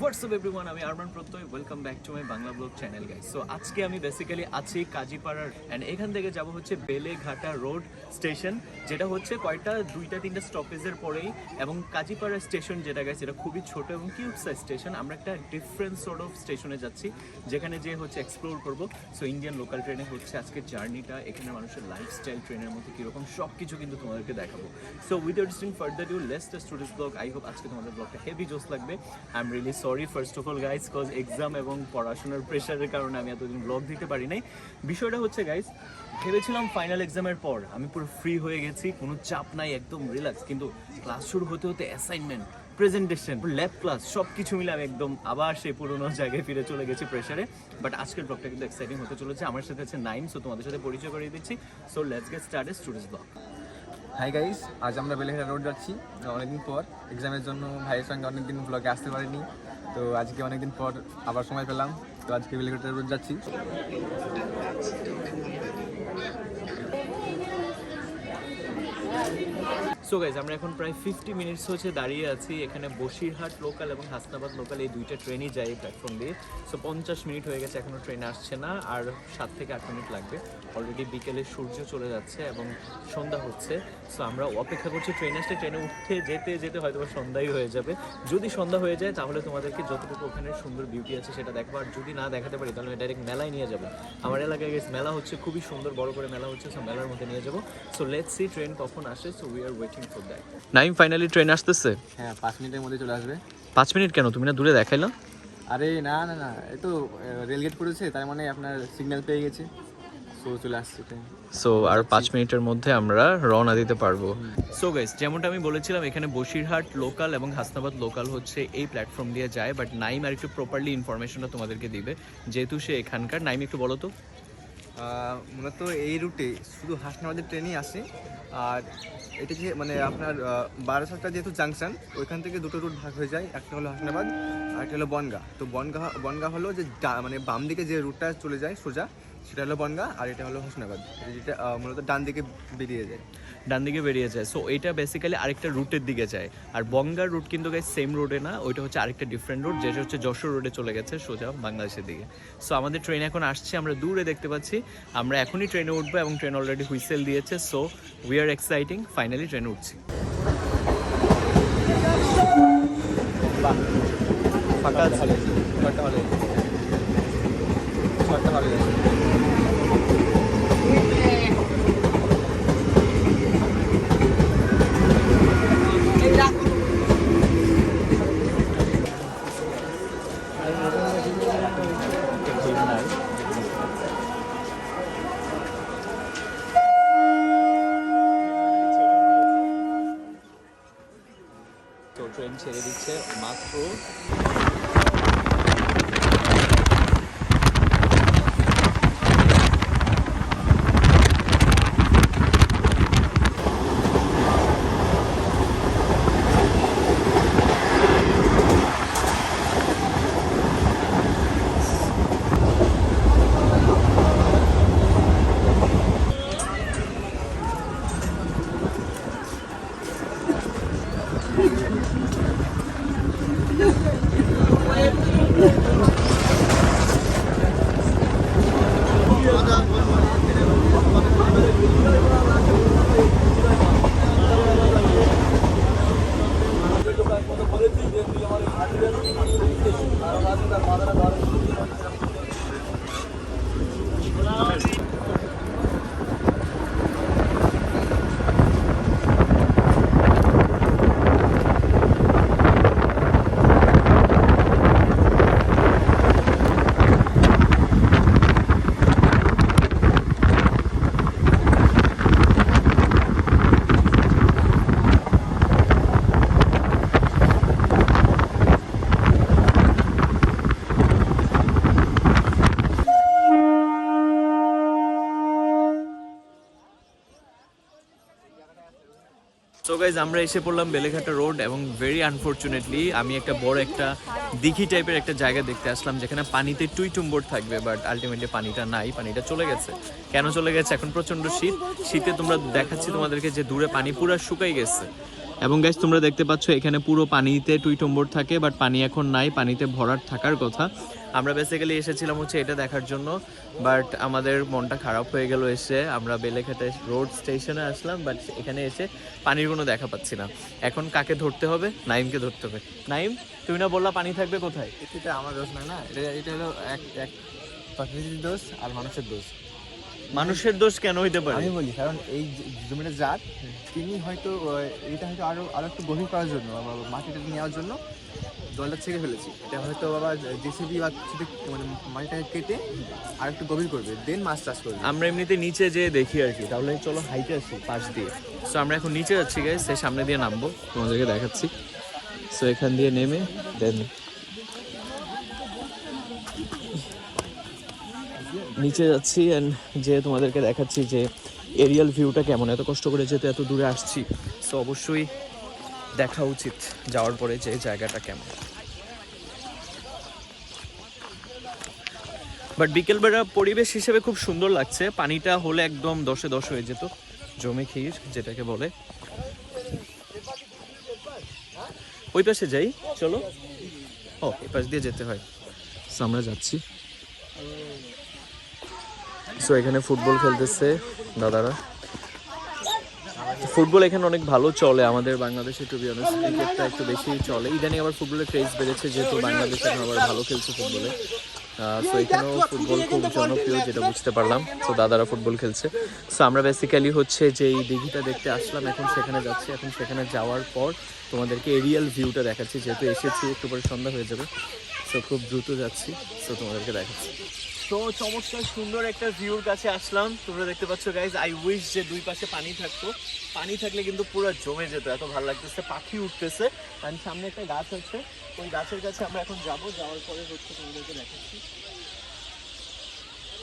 WhatsApp everyone আমি Arman Pratyay. Welcome back to my Bangla vlog channel guys so আজকে আমি basically আছি কাজীপাড়ার and এখান থেকে যাব হচ্ছে বেলেঘাটা রোড স্টেশন যেটা হচ্ছে কয়টা? দুইটা, তিনটা স্টপেজের পরেই এবং কাজীপাড়া স্টেশন যেটা গেছে এটা খুবই ছোট এবং কিউট সাইজ স্টেশন আমরা একটা ডিফারেন্ট সর্ট অফ স্টেশনে যাচ্ছি, যেখানে যে হচ্ছে এক্সপ্লোর করব। সো ইন্ডিয়ান লোকাল ট্রেনে হচ্ছে আজকে জার্নিটা এখানে মানুষের লাইফস্টাইল ট্রেনের মধ্যে কীরকম সব কিছু কিন্তু তোমাদেরকে দেখাবো। So without further ado let's the students vlog I hope আজকে তোমাদের ব্লগটা হেভি জোস লাগবে। I am really sorry first of all guys cause exam এবং পড়াশোনার প্রেশারের কারণে আমি এতদিন ব্লগ দিতে পারি নাই। বিষয়টা হচ্ছে গাইস ভেবেছিলাম ফাইনাল এক্সামের পর আমি পুরো ফ্রি হয়ে গেছি, কোনো চাপ নাই, একদম রিল্যাক্স কিন্তু ক্লাস শুরু হতে হতে অ্যাসাইনমেন্ট প্রেজেন্টেশন ল্যাব ক্লাস সব কিছু মিলে আমি একদম আবার সেই পুরোনো জায়গায় ফিরে চলে গেছি প্রেশারে বাট আজকের ব্লগটা কিন্তু এক্সাইটিং হতে চলেছে। আমার সাথে আছে নাইম সো তোমাদের সাথে পরিচয় করিয়ে দিচ্ছি। So let's get started students vlog hi guys আজ আমরা বেলেঘাটা রোড যাচ্ছি। অনেকদিন পর এক্সামের জন্য ভাইয়ের সঙ্গে অনেকদিন ব্লগে আসতে পারিনি। তো আজকে অনেকদিন পর আবার সময় পেলাম। তো আজকে বেলেঘাটা রোড যাচ্ছি। সো গাইজ আমরা এখন প্রায় ফিফটি মিনিটস হচ্ছে দাঁড়িয়ে আছি এখানে বসিরহাট লোকাল এবং হাসনাবাদ লোকাল এই দুইটা ট্রেনই যায় এই প্ল্যাটফর্ম দিয়ে। সো পঞ্চাশ মিনিট হয়ে গেছে এখনও ট্রেন আসছে না, আর সাত থেকে আট মিনিট লাগবে। অলরেডি বিকেলে সূর্য চলে যাচ্ছে এবং সন্ধ্যা হচ্ছে। সো আমরা অপেক্ষা করছি ট্রেন আসলে ট্রেনে উঠতে, যেতে যেতে হয়তো সন্ধ্যাই হয়ে যাবে। যদি সন্ধ্যা হয়ে যায়, তাহলে তোমাদেরকে যতটুকু ওখানে সুন্দর বিউটি আছে সেটা দেখব। আর যদি না দেখাতে পারি, তাহলে ডাইরেক্ট মেলায় নিয়ে যাব। আমার এলাকায় গেছে মেলা হচ্ছে, খুবই সুন্দর, বড় করে মেলা হচ্ছে সো মেলার মধ্যে নিয়ে যাব। সো লেটস সি ট্রেন কখন আসে so we are waiting Naim finally train আসতেছে? হ্যাঁ পাঁচ মিনিটের মধ্যে চলে আসবে। পাঁচ মিনিট কেন? তুমি না দূরে দেখাইলা? আরে না না না এই তো রেলগেট পড়েছে তার মানে আপনার সিগন্যাল পেয়ে গেছে। সো চলে আসছে ট্রেন সো আর পাঁচ মিনিটের মধ্যে আমরা রওনা দিতে পারব। সো গাইস যেমনটা আমি বলেছিলাম এখানে বসিরহাট লোকাল এবং হাসনাবাদ লোকাল হচ্ছে এই প্ল্যাটফর্ম দিয়ে যায় বাট নাইম আর একটু প্রপারলি ইনফরমেশনটা তোমাদেরকে দিবে। যেহেতু সে এখানকার নাইম একটু বলো তো। মূলত এই রুটে শুধু হাসনাবাদের ট্রেনই আসে। আর এটা যে মানে আপনার বারাসাতটা যেহেতু জাংশন ওইখান থেকে দুটো রুট ভাগ হয়ে যায়। একটা হলো হাসনাবাদ, আর একটা হলো বনগা। তো বনগা বনগা হলো যে মানে বাম দিকে যে রুটটা চলে যায় সোজা সেটা হলো বনগা আর এটা হলো হোসনাবাদ। যেটা মূলত ডান দিকে বেরিয়ে যায়। ডান দিকে বেরিয়ে যায়। সো এটা বেসিক্যালি আরেকটা রুটের দিকে যায়। আর বঙ্গার রুট কিন্তু গাইস সেম রোডে না, ওইটা হচ্ছে আরেকটা ডিফারেন্ট রুট যেটা হচ্ছে যশোর রোডে চলে গেছে সোজা বাংলাদেশের দিকে। সো আমাদের ট্রেন এখন আসছে, আমরা দূরে দেখতে পাচ্ছি। আমরা এখনই ট্রেনে উঠবো এবং ট্রেন অলরেডি হুইসেল দিয়েছে। So we are exciting finally ট্রেনে উঠছি। ফাঁকা আছে। ছটা ভালো ছটা ভালো তো ট্রেন ছেড়ে দিচ্ছে মাত্র সো গাইজ আমরা এসে পড়লাম বেলেঘাটা রোড এবং ভেরি আনফর্চুনেটলি আমি একটা বড় একটা দিঘি টাইপের একটা জায়গা দেখতে আসলাম যেখানে পানিতে টুই টুম্বর থাকবে বাট আলটিমেটলি পানিটা নাই, পানিটা চলে গেছে। কেন চলে গেছে? এখন প্রচণ্ড শীত। শীতে তোমরা দেখাচ্ছি তোমাদেরকে যে দূরে পানি পুরো শুকাই গেছে। এবং গাইজ তোমরা দেখতে পাচ্ছ, এখানে পুরো পানিতে টুইটম্বর থাকে বাট পানি এখন নাই, পানিতে ভরাট থাকার কথা। আমরা বেসিক্যালি এসেছিলাম হচ্ছে এটা দেখার জন্য বাট আমাদের মনটা খারাপ হয়ে গেল এসে। আমরা বেলেঘাটা রোড স্টেশনে আসলাম বাট এখানে এসে পানির কোনো দেখা পাচ্ছি না। এখন কাকে ধরতে হবে? নাইমকে ধরতে হবে। নাইম, তুমি না বললা পানি থাকবে কোথায়? এটা আমার দোষ না না, এটা এটা হলো এক এক প্রকৃতির দোষ আর মানুষের দোষ। মানুষের দোষ কেন হইতে পারে? আমি বলি কারণ এই জমিটা যার তিনি হয়তো এটা হয়তো আরও আরও একটু গভীর করার জন্য মাটিটা নেওয়ার জন্য জলটা ছেড়ে ফেলেছি। এটা হয়তো বাবা জেসিবি বা মানে মাটিটাকে কেটে আর একটু গভীর করবে দেন মাছ চাষ করবে। আমরা এমনিতে নিচে যেয়ে দেখি আর কি। তাহলে চলো হাইটে আসি পাশ দিয়ে। সো আমরা এখন নিচে যাচ্ছি গাইস সে সামনে দিয়ে নামবো তোমাদেরকে দেখাচ্ছি। সো এখান দিয়ে নেমে দেন নিচে যাচ্ছি অ্যান্ড যে তোমাদেরকে দেখাচ্ছি যে এরিয়াল ভিউটা কেমন, এত কষ্ট করে যেতে এত দূরে আসছি সো অবশ্যই দেখা উচিত যাওয়ার পরে যে জায়গাটা কেমন। বাট বিকেলবেলা পরিবেশ হিসেবে খুব সুন্দর লাগছে, পানিটা হলে একদম দশে দশ হয়ে যেত, জমে ক্ষীর যেটাকে বলে। ওই পাশে যাই, চলো। ও এই পাশ দিয়ে যেতে হয়। আমরা যাচ্ছি। সো এখানে ফুটবল খেলতেছে দাদারা। ফুটবল এখানে অনেক ভালো চলে আমাদের বাংলাদেশে টু বি অনেস্ট ক্রিকেটটা একটু বেশি চলে। ইদানিং আবার ফুটবলের ক্রেজ বেড়েছে, যেহেতু বাংলাদেশ এখন আবার ভালো খেলছে ফুটবলে সো এখানেও ফুটবল খুব জনপ্রিয়, যেটা বুঝতে পারলাম। তো দাদারা ফুটবল খেলছে। সো আমরা বেসিক্যালি হচ্ছে যে এই দিঘিটা দেখতে আসলাম, এখন সেখানে যাচ্ছি। এখন সেখানে যাওয়ার পর তোমাদেরকে এরিয়াল ভিউটা দেখাচ্ছি, যেহেতু এসেছি, একটু পরে সন্ধ্যা হয়ে যাবে। সো খুব দ্রুত যাচ্ছি। সো তোমাদেরকে দেখাচ্ছি। তো চমৎকার, সুন্দর একটা ভিউর কাছে আসলাম। তোমরা দেখতে পাচ্ছ গাইজ আই উইশ যে দুই পাশে পানি থাকতো। পানি থাকলে কিন্তু পুরো জমে যেত, এত ভালো লাগতেছে, পাখি উঠতেছে। আর সামনে একটা গাছ আছে। ওই গাছের কাছে আমরা এখন যাব, যাওয়ার পরে হচ্ছে তোমাদেরকে দেখাচ্ছি।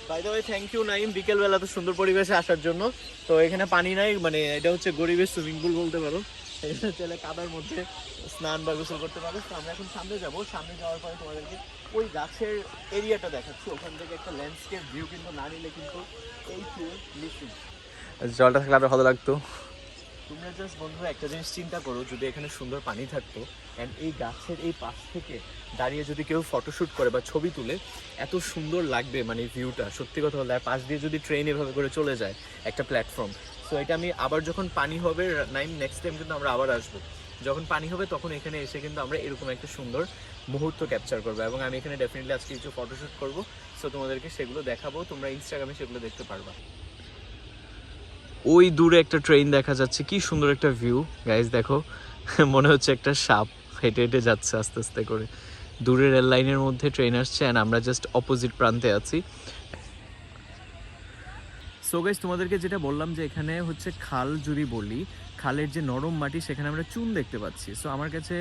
By the way thank you Naim বিকেলবেলা তো সুন্দর পরিবেশে আসার জন্য। তো এখানে পানি নাই মানে এটা হচ্ছে গরিবের সুইমিং পুল বলতে পারো। চলে কাদার মধ্যে স্নান বা গোসল করতে পারবে। তো আমরা এখন সামনে যাব। সামনে যাওয়ার পরে তোমাদেরকে ওই গাছের এরিয়াটা দেখাচ্ছি। ওখান থেকে একটা ল্যান্ডস্কেপ ভিউ কিন্তু না নিলে কিন্তু এই মিসিং জলটা থাকলে আরও ভালো লাগতো। তোমরা জাস্ট বন্ধুরা একটা জিনিস চিন্তা করো যদি এখানে সুন্দর পানি থাকতো অ্যান্ড এই গাছের এই পাশ থেকে দাঁড়িয়ে যদি কেউ ফটোশ্যুট করে বা ছবি তুলে এত সুন্দর লাগবে মানে ভিউটা সত্যি কথা আর পাশ দিয়ে যদি ট্রেন এভাবে করে চলে যায় একটা প্ল্যাটফর্ম সো এটা আমি আবার যখন পানি হবে, নাইম নেক্সট টাইম কিন্তু আমরা আবার আসব। যখন পানি হবে, তখন এখানে এসে কিন্তু আমরা এরকম একটা সুন্দর মুহূর্ত ক্যাপচার করব এবং আমি এখানে ডেফিনেটলি আজকে কিছু ফটোশ্যুট করব। সো তোমাদেরকে সেগুলো দেখাবো, তোমরা ইনস্টাগ্রামে সেগুলো দেখতে পারবা। ওই দূরে একটা ট্রেন দেখা যাচ্ছে, কি সুন্দর একটা ভিউ গাইজ দেখো, মনে হচ্ছে একটা সাপ হেঁটে হেঁটে যাচ্ছে আস্তে আস্তে করে। দূরে রেল লাইনের মধ্যে ট্রেন আসছে অ্যান্ড আমরা জাস্ট অপোজিট প্রান্তে আছি। সো গাইজ তোমাদেরকে যেটা বললাম যে এখানে হচ্ছে খাল যদি বলি খালের যে নরম মাটি সেখানে আমরা চুন দেখতে পাচ্ছি। সো আমার কাছে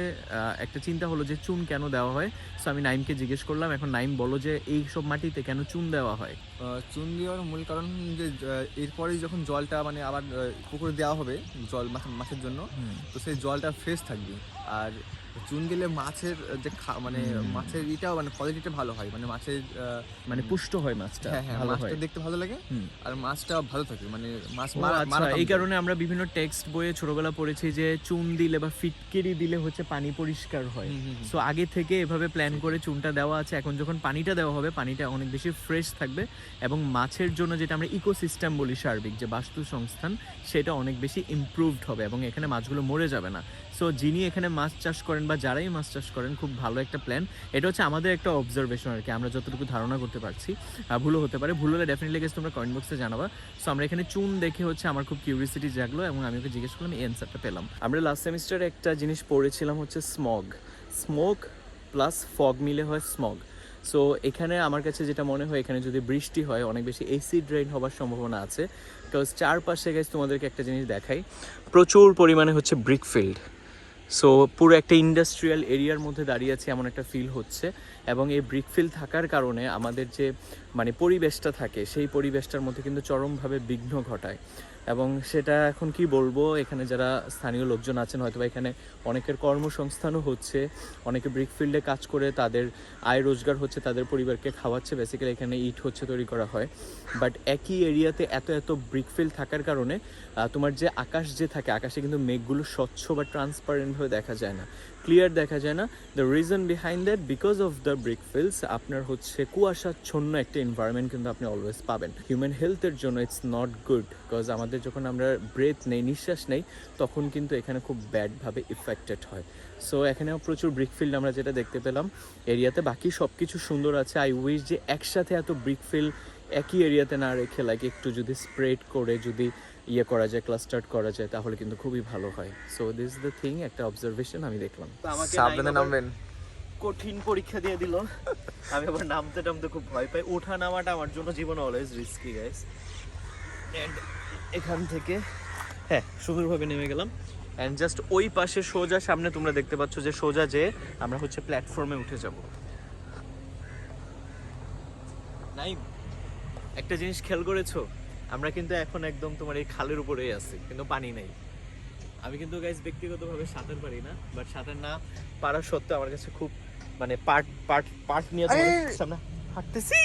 একটা চিন্তা হলো যে চুন কেন দেওয়া হয়? সো আমি নাইমকে জিজ্ঞেস করলাম এখন নাইম বলো যে এই সব মাটিতে কেন চুন দেওয়া হয়? চুন দেওয়ার মূল কারণ যে এরপরেই যখন জলটা মানে আবার পুকুরে দেওয়া হবে জল মাছ- মাছের জন্য তো সেই জলটা ফ্রেশ থাকবে। আর চুন দিলে মাছের যে মানে মাছের ইটাও মানে কোয়ালিটিটা ভালো হয়। মানে মাছের মানে পুষ্ট হয় মাছটা হ্যাঁ হ্যাঁ মাছটা দেখতে ভালো লাগে আর মাছটা ভালো থাকে। মানে মাছ মারা- আচ্ছা এই কারণে আমরা বিভিন্ন টেক্সট বইয়ে ছোটবেলা পড়েছি যে চুন দিলে বা ফিটকিরি দিলে হচ্ছে পানি পরিষ্কার হয়। সো আগে থেকে এভাবে প্ল্যান করে চুনটা দেওয়া আছে। এখন যখন পানিটা দেওয়া হবে পানিটা অনেক বেশি ফ্রেশ থাকবে এবং মাছের জন্য যেটা আমরা ইকোসিস্টেম বলি সার্বিক যে বাস্তু সংস্থান সেটা অনেক বেশি ইমপ্রুভড হবে এবং এখানে মাছগুলো মরে যাবে না। সো যিনি এখানে মাছ চাষ করেন বা যারাই মাছ চাষ করেন, খুব ভালো একটা প্ল্যান এটা হচ্ছে আমাদের একটা অবজারভেশন আর কি, আমরা যতটুকু ধারণা করতে পারছি। ভুলও হতে পারে। ভুল হলে ডেফিনেটলি গেছে তোমরা কমেন্ট বক্সে জানাবা। সো আমরা এখানে চুন দেখে হচ্ছে আমার খুব কিউরিয়াসিটি জাগলো এবং আমি ওকে জিজ্ঞেস করলাম, এই অ্যান্সারটা পেলাম। আমরা লাস্ট সেমিস্টারে একটা জিনিস পড়েছিলাম হচ্ছে স্মগ স্মোক প্লাস ফগ মিলে হয় স্মগ সো এখানে আমার কাছে যেটা মনে হয়, এখানে যদি বৃষ্টি হয়, অনেক বেশি এসিড রেইন হওয়ার সম্ভাবনা আছে। বিকজ চারপাশে গেছে তোমাদেরকে একটা জিনিস দেখাই। প্রচুর পরিমাণে হচ্ছে ব্রিকফিল্ড সো পুরো একটা ইন্ডাস্ট্রিয়াল এরিয়ার মধ্যে দাঁড়িয়ে আছে এমন একটা ফিল হচ্ছে। এবং এই ব্রিকফিল থাকার কারণে আমাদের যে মানে পরিবেশটা থাকে, সেই পরিবেশটার মধ্যে কিন্তু চরমভাবে বিঘ্ন ঘটায়। এবং সেটা এখন কি বলব, এখানে যারা স্থানীয় লোকজন আছেন হয়তো এখানে অনেকের কর্মসংস্থানও হচ্ছে, অনেকে ব্রিক ফিল্ডে কাজ করে, তাদের আয় রোজগার হচ্ছে, তাদের পরিবারকে খাওয়াচ্ছে বেসিক্যালি এখানে ইট হচ্ছে তৈরি করা হয়। বাট একই এরিয়াতে এত এত ব্রিক ফিল্ড থাকার কারণে তোমার যে আকাশ যে থাকে, আকাশে কিন্তু মেঘগুলো স্বচ্ছ বা ট্রান্সপারেন্ট হয়ে দেখা যায় না। ক্লিয়ার দেখা যায় না। The reason behind that because of the brick fields আপনার হচ্ছে কুয়াশাচ্ছন্ন একটা এনভায়রনমেন্ট কিন্তু আপনি অলওয়েজ পাবেন। হিউম্যান হেলথের জন্য ইটস নট গুড বিকজ আমাদের যখন আমরা ব্রেথ নেই, নিঃশ্বাস নেই, তখন কিন্তু এখানে খুব ব্যাডভাবে ইফেক্টেড হয়। সো এখানেও প্রচুর ব্রিক ফিল্ড আমরা যেটা দেখতে পেলাম, এরিয়াতে বাকি সব কিছু সুন্দর আছে। আই উইশ যে একসাথে এত ব্রিক ফিল্ড একই এরিয়াতে না রেখে লাগে একটু যদি স্প্রেড করে, যদি ইয়ে করা যায় ক্লাস্টার করা যায় তাহলে কিন্তু খুবই ভালো হয়। সো দিস দ্য থিং একটা অবজারভেশন আমি দেখলাম। সাবধানে নামবেন। কঠিন পরীক্ষা দিয়ে দিল। আমি আবার নামতে টামতে খুব ভয় পাই। ওঠা নামাটা আমার জন্য জীবন অলওয়েজ রিস্কি গাইস অ্যান্ড এখান থেকে হ্যাঁ সুন্দরভাবে নেমে গেলাম। অ্যান্ড জাস্ট ওই পাশে সোজা সামনে তোমরা দেখতে পাচ্ছ যে সোজা যে আমরা হচ্ছে প্ল্যাটফর্মে উঠে যাব। নাই একটা জিনিস খেয়াল করেছ? আমরা কিন্তু এখন একদম তোমার এই খালের উপরেই আছি কিন্তু পানি নেই। আমি কিন্তু গাইজ ব্যক্তিগতভাবে সাঁতার পারি না বাট সাঁতার না পারা সত্ত্বেও আমার কাছে খুব মানে পার্ট পার্ট পার্ট নিয়ে! সামনে হাঁটতেছি!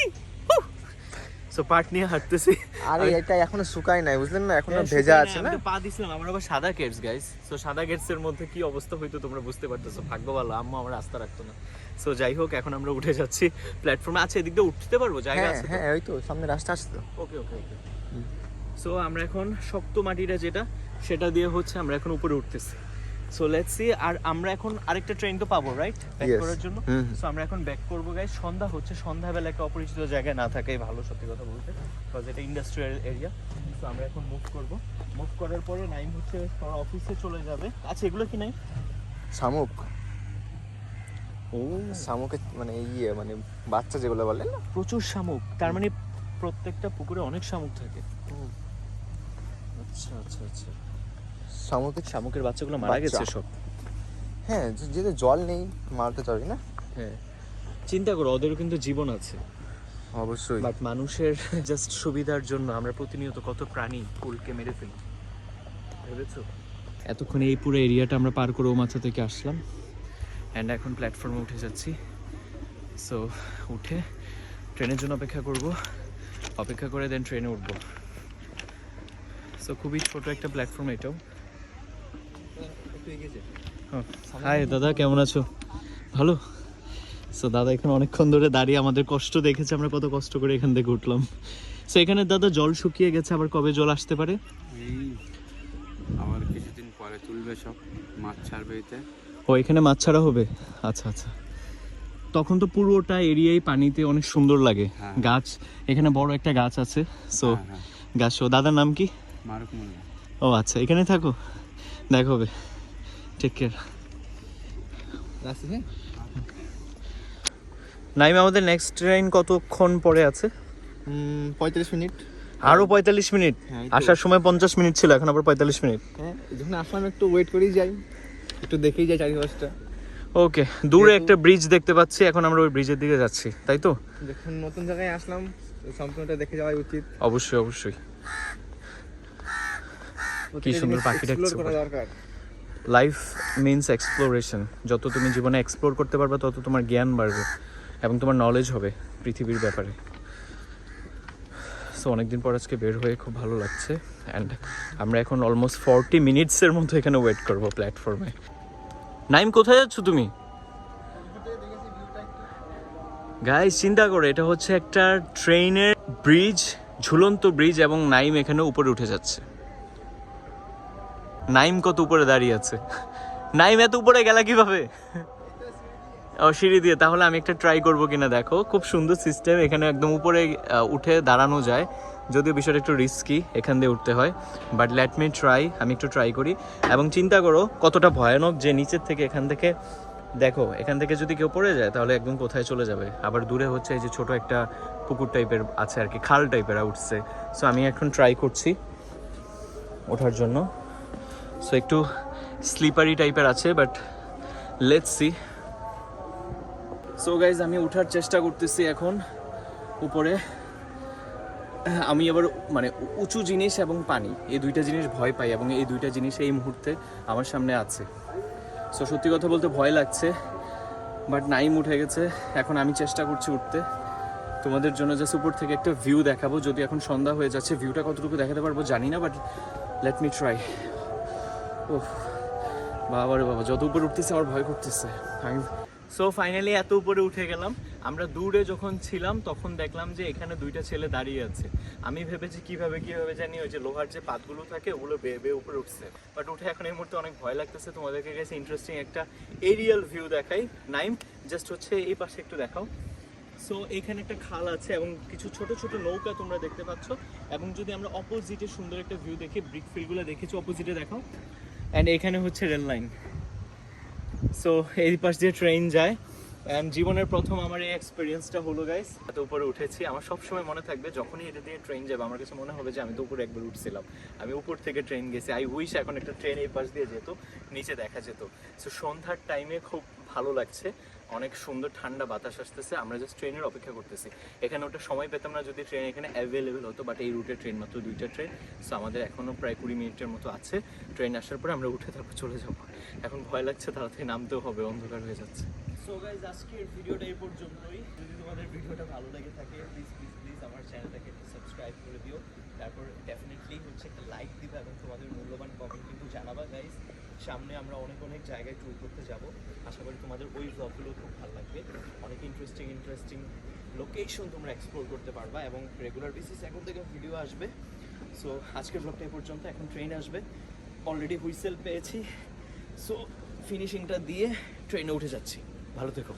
সো পার্ট নিয়ে হাঁটতেছি। আরে এটা এখনও শুকায় নাই বুঝলেন না? এখনও হ্যাঁ, ভেজা আছে না? পা দিছিলাম আমার আবার সাদা গেটস গাইস সো সাদা গেটস এর মধ্যে কি অবস্থা হইতো তোমরা বুঝতে পারতেছো ভাগ্য ভালো আম্মু আমার রাস্তা রাখতো না। সো যাই হোক এখন আমরা উঠে যাচ্ছি প্ল্যাটফর্মে আছে এদিক দিয়ে উঠতে পারব? জায়গা হ্যাঁ আছে হ্যাঁ ওই তো সামনে রাস্তা আছে তো। ওকে ওকে ওকে সো আমরা এখন শক্ত মাটিটা যেটা সেটা দিয়ে হচ্ছে আমরা এখন উপরে উঠতেছি। সো লেটস সি আর আমরা এখন আরেকটা ট্রেন তো পাবো রাইট ব্যাক করার জন্য। সো আমরা এখন ব্যাক করব গাইস সন্ধ্যা হচ্ছে সন্ধ্যাবেলা একটা অপরিচিত জায়গায় না থাকাই ভালো সত্যি কথা বলতে। বিকজ এটা ইন্ডাস্ট্রিয়াল এরিয়া সো আমরা এখন মুভ করব। মুভ করার পরে নাইম হচ্ছে তোমার অফিসে চলে যাবে। আচ্ছা এগুলো কি নাই শামুক। ও। শামুকের মানে ইয়ে মানে বাচ্চা যেগুলো বলেন না? প্রচুর শামুক। তার মানে প্রত্যেকটা পুকুরে অনেক শামুক থাকে। আচ্ছা আচ্ছা আচ্ছা। শামুকের শামুকের বাচ্চাগুলো মারা গেছে সব। হ্যাঁ যেহেতু জল নেই মারতে পারবি না। হ্যাঁ। চিন্তা করো ওদেরও কিন্তু জীবন আছে। অবশ্যই। বাট মানুষের জাস্ট সুবিধার জন্য আমরা প্রতিনিয়ত কত প্রাণী ফুলকে মেরে ফেলি। ভেবেছো? এতক্ষণ এই পুরো এরিয়াটা আমরা পার করে ওমাথা থেকে আসলাম। অ্যান্ড এখন প্ল্যাটফর্মে উঠে যাচ্ছি। সো উঠে ট্রেনের জন্য অপেক্ষা করব। অপেক্ষা করে দেন ট্রেনে উঠবো। সো খুবই ছোট একটা প্ল্যাটফর্ম এটাও। হাই দাদা কেমন আছো? ভালো? সো দাদা এখানে অনেকক্ষণ ধরে দাঁড়িয়ে আমাদের কষ্ট দেখেছে আমরা কত কষ্ট করে এখান থেকে উঠলাম। সো এখানে দাদা জল শুকিয়ে গেছে আবার কবে জল আসতে পারে? এই আবার কিছুদিন পরে তুলবে সব মাছ ছাড়বে এতে। ও এখানে মাছ ছাড়া হবে? আচ্ছা আচ্ছা। তখন তো পুরোটা এরিয়াই পানিতে অনেক সুন্দর লাগে। হ্যাঁ। গাছ এখানে বড় একটা গাছ আছে সো হ্যাঁ, হ্যাঁ। গাছ ও দাদার নাম কি? ও আচ্ছা এখানে থাকো। দেখা হবে টেক কেয়ার নাইম আমাদের নেক্সট ট্রেন কতক্ষণ পরে আছে? পঁয়তাল্লিশ মিনিট। আরও পঁয়তাল্লিশ মিনিট। আসার সময় পঞ্চাশ মিনিট ছিল এখন আবার পঁয়তাল্লিশ মিনিট। হ্যাঁ যখন আসলাম একটু ওয়েট করেই যাই। একটু দেখেই যাই চারিপাশটা। ওকে দূরে একটা ব্রিজ দেখতে পাচ্ছি এখন আমরা ওই ব্রিজের দিকে যাচ্ছি তাই তো? যখন নতুন জায়গায় আসলাম সম্পূর্ণটা দেখে যাওয়াই উচিত। অবশ্যই অবশ্যই। কি সুন্দর করা দরকার। লাইফ মিনস এক্সপ্লোরেশন যত তুমি জীবনে এক্সপ্লোর করতে পারবে তত তোমার জ্ঞান বাড়বে এবং তোমার নলেজ হবে পৃথিবীর ব্যাপারে। সো অনেকদিন পর আজকে বের হয়ে খুব ভালো লাগছে। অ্যান্ড আমরা এখন অলমোস্ট ফর্টি মিনিটসের মতো এখানে ওয়েট করব প্ল্যাটফর্মে নাইম, কোথায় যাচ্ছ তুমি? গাইস চিন্তা করে, এটা হচ্ছে একটা ট্রেনের ব্রিজ, ঝুলন্ত ব্রিজ এবং নাইম এখানে উপরে উঠে যাচ্ছে। নাইম কত উপরে দাঁড়িয়ে আছে? নাইম, এত উপরে গেলা কীভাবে? ও, সিঁড়ি দিয়ে। তাহলে আমি একটা ট্রাই করব কিনা দেখো। খুব সুন্দর সিস্টেম এখানে একদম উপরে উঠে দাঁড়ানো যায়। যদিও বিষয়টা একটু রিস্কি এখান দিয়ে উঠতে হয় বাট লেট মি ট্রাই আমি একটু ট্রাই করি। এবং চিন্তা করো, কতটা ভয়ানক যে নিচের থেকে এখান থেকে, দেখো, এখান থেকে যদি কেউ পড়ে যায়, তাহলে একদম কোথায় চলে যাবে। আবার দূরে হচ্ছে এই যে ছোট একটা পুকুর টাইপের আছে আর কি, খাল টাইপের উঠছে। সো আমি এখন ট্রাই করছি ওঠার জন্য। সো একটু স্লিপারি টাইপের আছে but let's see so guys আমি ওঠার চেষ্টা করতেছি এখন উপরে। আমি আবার মানে উঁচু জিনিস এবং পানি, এই দুইটা জিনিস ভয় পাই এবং এই দুইটা জিনিস এই মুহূর্তে আমার সামনে আছে। সো সত্যি কথা বলতে ভয় লাগছে বাট নাইম উঠে গেছে। এখন আমি চেষ্টা করছি উঠতে। তোমাদের জন্য জাস্ট উপর থেকে একটা ভিউ দেখাবো। যদি এখন সন্ধ্যা হয়ে যাচ্ছে ভিউটা কতটুকু দেখাতে পারব জানি না বাট লেট মি ট্রাই ও বাবা রে বাবা, যত উপরে উঠতেছে আমার ভয় করতেছে। সো ফাইনালি এত উপরে উঠে গেলাম। আমরা দূরে যখন ছিলাম, তখন দেখলাম যে এখানে দুইটা ছেলে দাঁড়িয়ে আছে। আমি ভেবেছি কীভাবে কীভাবে জানি ওই যে লোহার যে পাতগুলো থাকে, ওগুলো বেয়ে বেয়ে উপরে উঠছে। বাট উঠে এখন এই মুহূর্তে অনেক ভয় লাগতেছে। তোমাদেরকে কাছে ইন্টারেস্টিং একটা এরিয়াল ভিউ দেখাই। নাইম জাস্ট হচ্ছে এই পাশে একটু দেখাও। সো এখানে একটা খাল আছে এবং কিছু ছোট ছোট নৌকা তোমরা দেখতে পাচ্ছ। এবং যদি আমরা অপোজিটে সুন্দর একটা ভিউ দেখি ব্রিক ফিল্ডগুলো দেখেছি অপোজিটে দেখো অ্যান্ড এখানে হচ্ছে রেল লাইন। সো এই পাশ দিয়ে ট্রেন যায়। অ্যান্ড জীবনের প্রথম আমার এই এক্সপিরিয়েন্সটা হলো গাইস এত উপরে উঠেছি। আমার সবসময় মনে থাকবে, যখনই এটা দিয়ে ট্রেন যাবে, আমার কাছে মনে হবে যে আমি তো উপরে একবার উঠছিলাম। আমি উপর থেকে ট্রেন গেছি। আই উইশ এখন একটা ট্রেন এই পাশ দিয়ে যেত, নিচে দেখা যেত। সো সন্ধ্যার টাইমে খুব ভালো লাগছে। অনেক সুন্দর ঠান্ডা বাতাস আসতেছে, আমরা জাস্ট ট্রেনের অপেক্ষা করতেছি। এখানে ওটা সময় পেতাম না যদি ট্রেন এখানে অ্যাভেলেবেল হতো বাট এই রুটে ট্রেন মাত্র দুইটা ট্রেন সো আমাদের এখনও প্রায় কুড়ি মিনিটের মতো আছে। ট্রেন আসার পরে আমরা উঠে তারপর চলে যাব। এখন ভয় লাগছে, তাড়াতাড়ি নামতেও হবে, অন্ধকার হয়ে যাচ্ছে। সো গাইজ আজকের ভিডিওটা এই পর্যন্তই। যদি তোমাদের ভিডিওটা ভালো লেগে থাকে প্লিজ প্লিজ প্লিজ আমার চ্যানেলটাকে সাবস্ক্রাইব করে দিও। তারপর ডেফিনেটলি হচ্ছে একটা লাইক দিবে এবং তোমাদের মূল্যবান কমেন্ট কিন্তু জানাবা গাইজ সামনে আমরা অনেক অনেক জায়গায় ট্যুর করতে যাব। আশা করি তোমাদের ওই ব্লগগুলো খুব ভালো লাগবে। অনেক ইন্টারেস্টিং ইন্টারেস্টিং লোকেশন তোমরা এক্সপ্লোর করতে পারবা এবং রেগুলার বেসিস এখন থেকে ভিডিও আসবে। সো আজকের ব্লগটা এই পর্যন্ত। এখন ট্রেন আসবে। অলরেডি হুইসেল পেয়েছি। সো ফিনিশিংটা দিয়ে ট্রেনে উঠে যাচ্ছি। ভালো থেকো।